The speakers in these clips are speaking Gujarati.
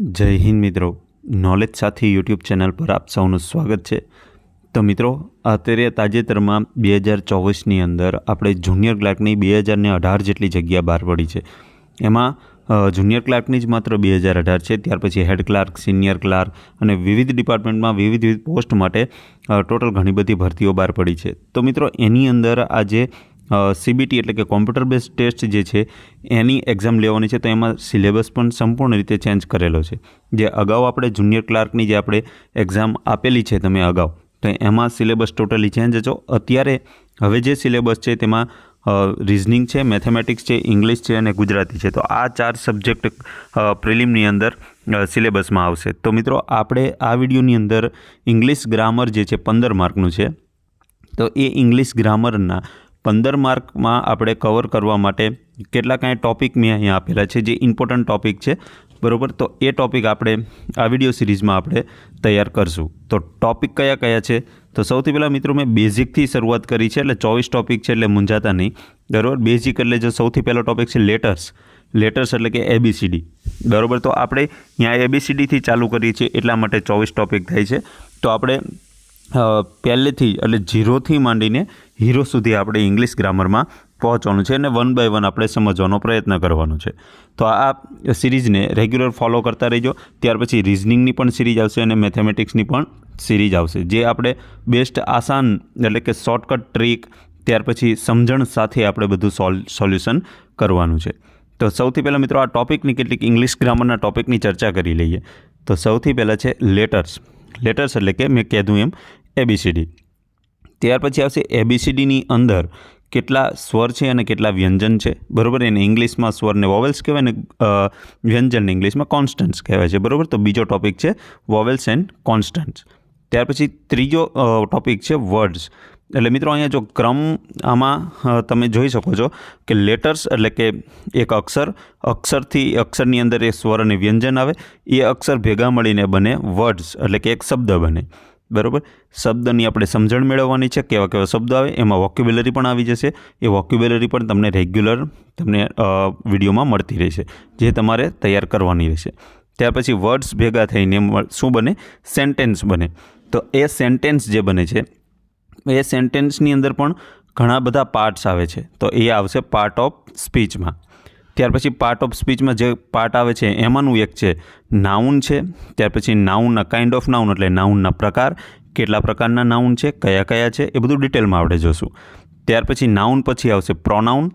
જય હિન્દ મિત્રો. નોલેજ સાથી યુટ્યુબ ચેનલ પર આપ સૌનું સ્વાગત છે. તો મિત્રો, અત્યારે તાજેતરમાં બે હજાર ચોવીસની અંદર આપણે જુનિયર ક્લાર્કની બે હજારને અઢાર જેટલી જગ્યા બહાર પડી છે. એમાં જુનિયર ક્લાર્કની જ માત્ર બે હજાર અઢાર છે, ત્યાર પછી હેડ ક્લાર્ક સિનિયર ક્લાર્ક અને વિવિધ ડિપાર્ટમેન્ટમાં વિવિધ વિવિધ પોસ્ટ માટે ટોટલ ઘણી બધી ભરતીઓ બહાર પડી છે. તો મિત્રો, એની અંદર આજે સીબીટી એટલે કે કોમ્પ્યુટર બેઝ ટેસ્ટ જે છે, એની એક્ઝામ લેવાની છે, તો એમાં સિલેબસ પણ સંપૂર્ણ રીતે ચેન્જ કરેલો છે. જે અગાઉ આપણે જુનિયર ક્લાર્કની જે આપણે એક્ઝામ આપેલી છે, તમે અગાઉ, તો એમાં સિલેબસ ટોટલી ચેન્જ હતો. અત્યારે હવે જે સિલેબસ છે, તેમાં રિઝનિંગ છે મેથેમેટિક્સ છે ઇંગ્લિશ છે અને ગુજરાતી છે. તો આ ચાર સબ્જેક્ટ પ્રિલિમની અંદર સિલેબસમાં આવશે. તો મિત્રો, આપણે આ વિડીયોની અંદર ઇંગ્લિશ ગ્રામર જે છે, પંદર માર્કનું છે. તો એ ઇંગ્લિશ ગ્રામરના પંદર માર્કમાં આપણે કવર કરવા માટે કેટલા કાંઈ ટોપિક મેં અહીંયા આપેલા છે, જે ઇમ્પોર્ટન્ટ ટોપિક છે. બરાબર? તો એ ટોપિક આપણે આ વીડિયો સિરીઝમાં આપણે તૈયાર કરશું. તો ટોપિક કયા કયા છે? તો સૌથી પહેલાં મિત્રો મેં બેઝિકથી શરૂઆત કરી છે, એટલે ચોવીસ ટોપિક છે, એટલે મૂંઝાતા નહીં. બરાબર? બેઝિક એટલે જો સૌથી પહેલો ટોપિક છે લેટર્સ લેટર્સ એટલે કે એબીસીડી બરાબર? તો આપણે ત્યાં એબીસીડીથી ચાલુ કરીએ છીએ, એટલા માટે ચોવીસ ટોપિક થાય છે. તો આપણે પહેલેથી એટલે ઝીરોથી માંડીને હીરો સુધી આપણે ઇંગ્લિશ ગ્રામરમાં પહોંચવાનું છે અને વન બાય વન આપણે સમજવાનો પ્રયત્ન કરવાનો છે. તો આ સિરીઝને રેગ્યુલર ફોલો કરતા રહેજો. ત્યાર પછી રિઝનિંગની પણ સિરીઝ આવશે અને મેથેમેટિક્સની પણ સિરીઝ આવશે. જે આપણે બેસ્ટ આસાન એટલે કે શોર્ટકટ ટ્રીક, ત્યાર પછી સમજણ સાથે આપણે બધું સોલ, સોલ્યુશન કરવાનું છે. તો સૌથી પહેલાં મિત્રો આ ટોપિકની કેટલીક ઇંગ્લિશ ગ્રામરના ટોપિકની ચર્ચા કરી લઈએ. તો સૌથી પહેલાં છે લેટર્સ. લેટર્સ એટલે કે મેં કીધું એમ એબીસીડી ત્યાર પછી આવશે એબીસીડીની અંદર કેટલા સ્વર છે અને કેટલા વ્યંજન છે. બરાબર? એને ઇંગ્લિશમાં સ્વરને વોવેલ્સ કહેવાય અને વ્યંજનને ઇંગ્લિશમાં કોન્સ્ટન્ટ્સ કહેવાય છે. બરાબર? તો બીજો ટોપિક છે વોવેલ્સ એન્ડ કોન્સ્ટન્ટ્સ ત્યાર પછી ત્રીજો ટોપિક છે વર્ડ્સ એટલે મિત્રો અહીંયા જો ક્રમ આમાં તમે જોઈ શકો છો કે લેટર્સ એટલે કે એક અક્ષર, અક્ષરથી અક્ષરની અંદર એ સ્વર અને વ્યંજન આવે. એ અક્ષર ભેગા મળીને બને વર્ડ્સ એટલે કે એક શબ્દ બને. બરાબર? શબ્દની આપણે સમજણ મેળવવાની છે, કેવા કેવા શબ્દો આવે, એમાં વોક્યુબ્યુલરી પણ આવી જશે. એ વોક્યુબ્યુલરી પણ તમને રેગ્યુલર તમને વિડીયોમાં મળતી રહેશે, જે તમારે તૈયાર કરવાની રહેશે. ત્યાર પછી વર્ડ્સ ભેગા થઈને શું બને? સેન્ટેન્સ બને. તો એ સેન્ટેન્સ જે બને છે, એ સેન્ટેન્સની અંદર પણ ઘણા બધા પાર્ટ્સ આવે છે. તો એ આવશે પાર્ટ ઓફ સ્પીચમાં ત્યાર પછી પાર્ટ ઓફ સ્પીચમાં જે પાર્ટ આવે છે, એમાંનું એક છે નાઉન છે. ત્યાર પછી નાઉનના કાઇન્ડ ઓફ નાઉન એટલે નાઉનના પ્રકાર. કેટલા પ્રકારના નાઉન છે, કયા કયા છે, એ બધું ડિટેલમાં આપણે જોશું. ત્યાર પછી નાઉન પછી આવશે પ્રોનાઉન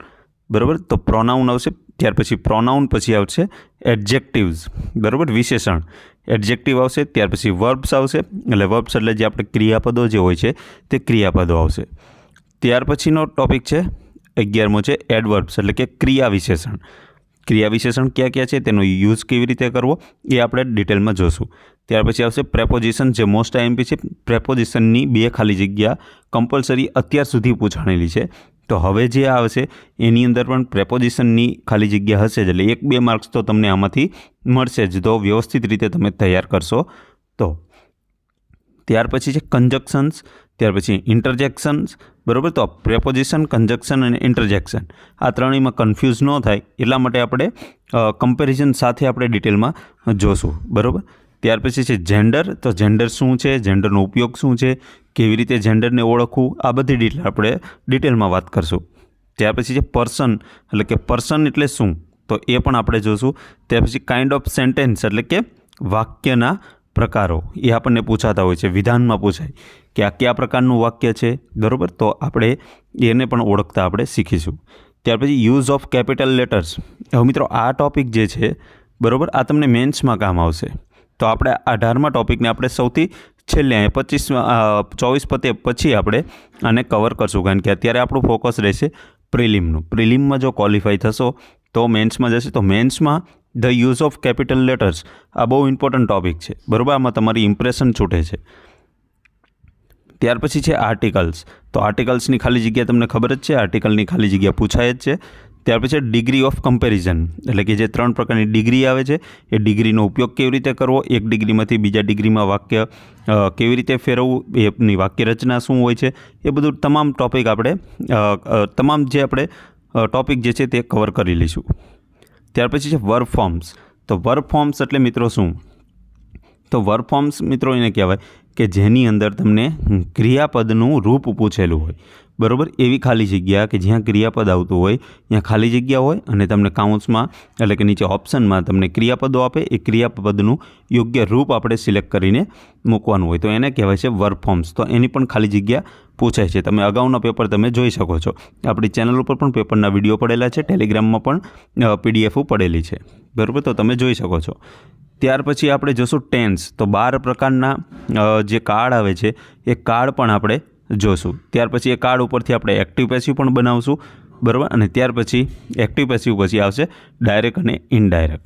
બરાબર? તો પ્રોનાઉન આવશે, ત્યાર પછી પ્રોનાઉન પછી આવશે એડજેક્ટિવ્સ બરાબર? વિશેષણ. એડજેક્ટિવ આવશે, ત્યાર પછી વર્બ્સ આવશે. એટલે વર્બ્સ એટલે જે આપણે ક્રિયાપદો જે હોય છે, તે ક્રિયાપદો આવશે. ત્યાર પછીનો ટોપિક છે અગિયારમો છે એડવર્બ્સ એટલે કે ક્રિયા વિશેષણ ક્રિયા વિશેષણ ક્યાં ક્યાં છે? તેનો યુઝ કેવી રીતે કરવો? એ આપણે ડિટેલમાં જોશું. ત્યાર પછી આવશે પ્રેપોઝિશન જે મોસ્ટ આઈએમપી છે પ્રેપોઝિશનની બે ખાલી જગ્યા કમ્પલસરી અત્યાર સુધી પૂછાણેલી છે. તો હવે જે આવશે, એની અંદર પણ પ્રેપોઝિશનની ખાલી જગ્યા હશે જ, એટલે એક બે માર્ક્સ તો તમને આમાંથી મળશે જ. તો વ્યવસ્થિત રીતે તમે તૈયાર કરશો. તો ત્યાર પછી છે કન્જક્શન્સ ત્યાર પછી ઇન્ટરજેક્શન્સ બરાબર? તો પ્રેપોઝિશન કન્જક્શન અને ઇન્ટરજેક્શન આ ત્રણેયમાં કન્ફ્યુઝ ન થાય, એટલા માટે આપણે કમ્પેરિઝન સાથે આપણે ડિટેલમાં જોશું, બરાબર? ત્યાર પછી છે જેન્ડર તો જેન્ડર શું છે? જેન્ડરનો ઉપયોગ શું છે? કેવી રીતે જેન્ડરને ઓળખવું? આ બધી ડિટેલ આપણે ડિટેલમાં વાત કરશું. ત્યાર પછી છે પર્સન એટલે કે પર્સન એટલે શું? તો એ પણ આપણે જોશું. ત્યાર પછી કાઇન્ડ ઓફ સેન્ટેન્સ એટલે કે વાક્યના પ્રકારો એ આપણને પૂછાતા હોય છે, વિધાનમાં પૂછાય કે આ કયા પ્રકારનું વાક્ય છે, બરાબર? તો આપણે એને પણ ઓળખતા આપણે શીખીશું. ત્યાર પછી યુઝ ઓફ કેપિટલ લેટર્સ. હવે મિત્રો, આ ટોપિક જે છે, બરાબર, આ તમને મેન્સમાં કામ આવશે. તો આપણે અઢારમા ટોપિકને આપણે સૌથી છેલ્લે, પચીસ ચોવીસ પતે પછી આપણે આને કવર કરશું, કારણ કે અત્યારે આપણું ફોકસ રહેશે પ્રિલિમનું. પ્રિલિમમાં જો ક્વોલિફાય થશો, તો મેન્સમાં જશે. તો મેન્સમાં the use of capital letters આ બહુ ઇમ્પોર્ટન્ટ ટોપિક છે. બરાબર? આમાં તમારી ઇમ્પ્રેશન છૂટે છે. ત્યાર પછી છે આર્ટિકલ્સ તો આર્ટિકલ્સની ખાલી જગ્યા તમને ખબર જ છે આર્ટિકલની ખાલી જગ્યા પૂછાય જ છે. ત્યાર પછી ડિગ્રી ઓફ કમ્પેરિઝન એટલે કે જે ત્રણ પ્રકારની ડિગ્રી આવે છે, એ ડિગ્રીનો ઉપયોગ કેવી રીતે કરવો? એક ડિગ્રીમાંથી બીજા ડિગ્રીમાં વાક્ય કેવી રીતે ફેરવવું? એની વાક્ય રચના શું હોય છે? એ બધું તમામ ટોપિક આપણે તમામ જે આપણે ટોપિક જે છે તે કવર કરી લઈશું. ત્યાર પછી છે વર્ક ફોર્મ્સ. તો વર્ક ફોર્મ્સ એટલે મિત્રો શું? તો વર્ક ફોર્મ્સ મિત્રો એને કહેવાય. કે જેની અંદર તમને ક્રિયાપદનું રૂપ પૂછેલું હોય. બરાબર? એવી ખાલી જગ્યા કે જ્યાં ક્રિયાપદ આવતું હોય, ત્યાં ખાલી જગ્યા હોય અને તમને કાઉન્ટ્સમાં, એટલે કે નીચે ઓપ્શનમાં તમને ક્રિયાપદો આપે, એ ક્રિયાપદનું યોગ્ય રૂપ આપણે સિલેક્ટ કરીને મૂકવાનું હોય. તો એને કહેવાય છે વર્ક ફોર્મ્સ. તો એની પણ ખાલી જગ્યા પૂછાય છે. તમે અગાઉના પેપર તમે જોઈ શકો છો. આપણી ચેનલ ઉપર પણ પેપરના વીડિયો પડેલા છે. ટેલિગ્રામમાં પણ પીડીએફ પડેલી છે. બરાબર? તો તમે જોઈ શકો છો. ત્યાર પછી આપણે જોશું ટેન્સ. તો બાર પ્રકારના જે કાર્ડ આવે છે, એ કાર્ડ પણ આપણે જોશું. ત્યાર પછી એ કાર્ડ ઉપરથી આપણે એક્ટિવ પેસિવ પણ બનાવશું, બરાબર? અને ત્યાર પછી એક્ટિવ પેસિવ પછી આવશે ડાયરેક્ટ અને ઇનડાયરેક્ટ.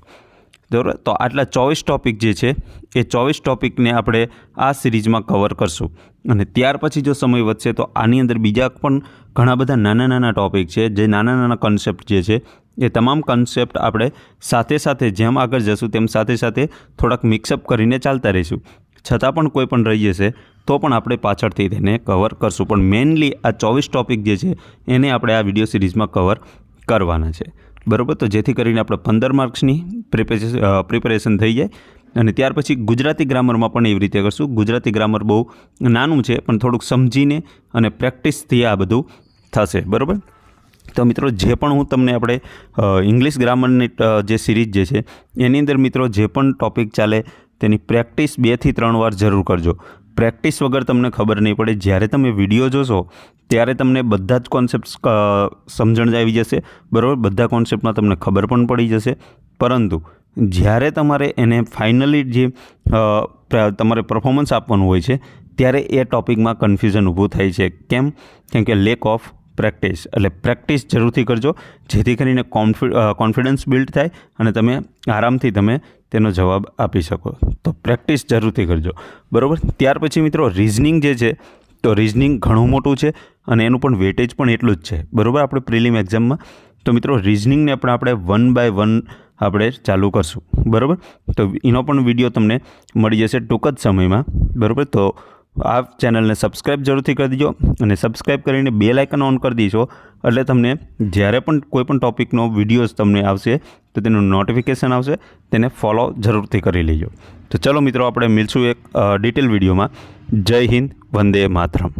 બરાબર? તો આટલા ચોવીસ ટોપિક જે છે, એ ચોવીસ ટોપિકને આપણે આ સિરીઝમાં કવર કરશું. અને ત્યાર પછી જો સમય વધશે તો આની અંદર બીજા પણ ઘણા બધા નાના નાના ટોપિક છે, જે નાના નાના કન્સેપ્ટ જે છે એ તમામ કન્સેપ્ટ આપણે સાથે સાથે જેમ આગળ જશું તેમ સાથે સાથે થોડાક મિક્સઅપ કરીને ચાલતા રહીશું. છતાં પણ કોઈ પણ રહી જશે, તો પણ આપણે પાછળથી તેને કવર કરશું. પણ મેઇનલી આ ચોવીસ ટોપિક જે છે, એને આપણે આ વીડિયો સિરીઝમાં કવર કરવાના છે. બરાબર? તો જેથી કરીને આપણે પંદર માર્ક્સની પ્રિપેરેશન થઈ જાય. અને ત્યાર પછી ગુજરાતી ગ્રામરમાં પણ એવી રીતે કરશું. ગુજરાતી ગ્રામર બહુ નાનું છે, પણ થોડુંક સમજીને અને પ્રેક્ટિસથી આ બધું થશે. બરાબર? તો મિત્રો, જે પણ હું તમને આપણે ઇંગ્લિશ ગ્રામરની જે સિરીઝ જે છે, એની અંદર મિત્રો જે પણ ટૉપિક ચાલે, તેની પ્રેક્ટિસ બેથી ત્રણ વાર જરૂર કરજો. પ્રેક્ટિસ વગર તમને ખબર નહીં પડે, જ્યારે તમે વીડિયો જોશો, ત્યારે તમને બધા જ કોન્સેપ્ટ સમજણ આવી જશે. બરાબર? બધા કોન્સેપ્ટમાં તમને ખબર પણ પડી જશે. પરંતુ, જ્યારે તમારે એને ફાઇનલી જે તમારે પરફોર્મન્સ આપવાનું હોય છે, ત્યારે એ ટોપિકમાં કન્ફ્યુઝન ઊભું થાય છે. કેમ? કેમ કે લેક ઓફ પ્રેક્ટિસ, એટલે પ્રેક્ટિસ જરૂરથી કરજો, જેથી કરીને કોન્ફિ કોન્ફિડન્સ બિલ્ડ થાય અને તમે આરામથી તમે તેનો જવાબ આપી શકો. તો પ્રેક્ટિસ જરૂરથી કરજો. બરાબર? ત્યાર પછી મિત્રો રિઝનિંગ જે છે, તો રિઝનિંગ ઘણું મોટું છે અને એનું પણ વેટેજ પણ એટલું જ છે. બરાબર? આપણે પ્રિલિમ એક્ઝામમાં, તો મિત્રો રિઝનિંગને પણ આપણે વન બાય વન આપણે ચાલુ કરશું. બરાબર? તો એનો પણ વીડિયો તમને મળી જશે ટૂંક જ સમયમાં. બરાબર? તો આ ચેનલને સબસ્ક્રાઈબ જરૂરથી કરી દીજો અને સબસ્ક્રાઈબ કરીને બે લાઇકન ઓન કરી દેજો. એટલે તમને જ્યારે પણ કોઈ પણ ટોપિકનો વિડીયોઝ તમને આવશે, તો તેનું નોટિફિકેશન આવશે, તેને ફોલો જરૂરથી કરી લેજો. તો ચલો મિત્રો, આપણે મિલશું એક ડિટેલ વિડીયોમાં. જય હિન્દ, વંદે માતરમ.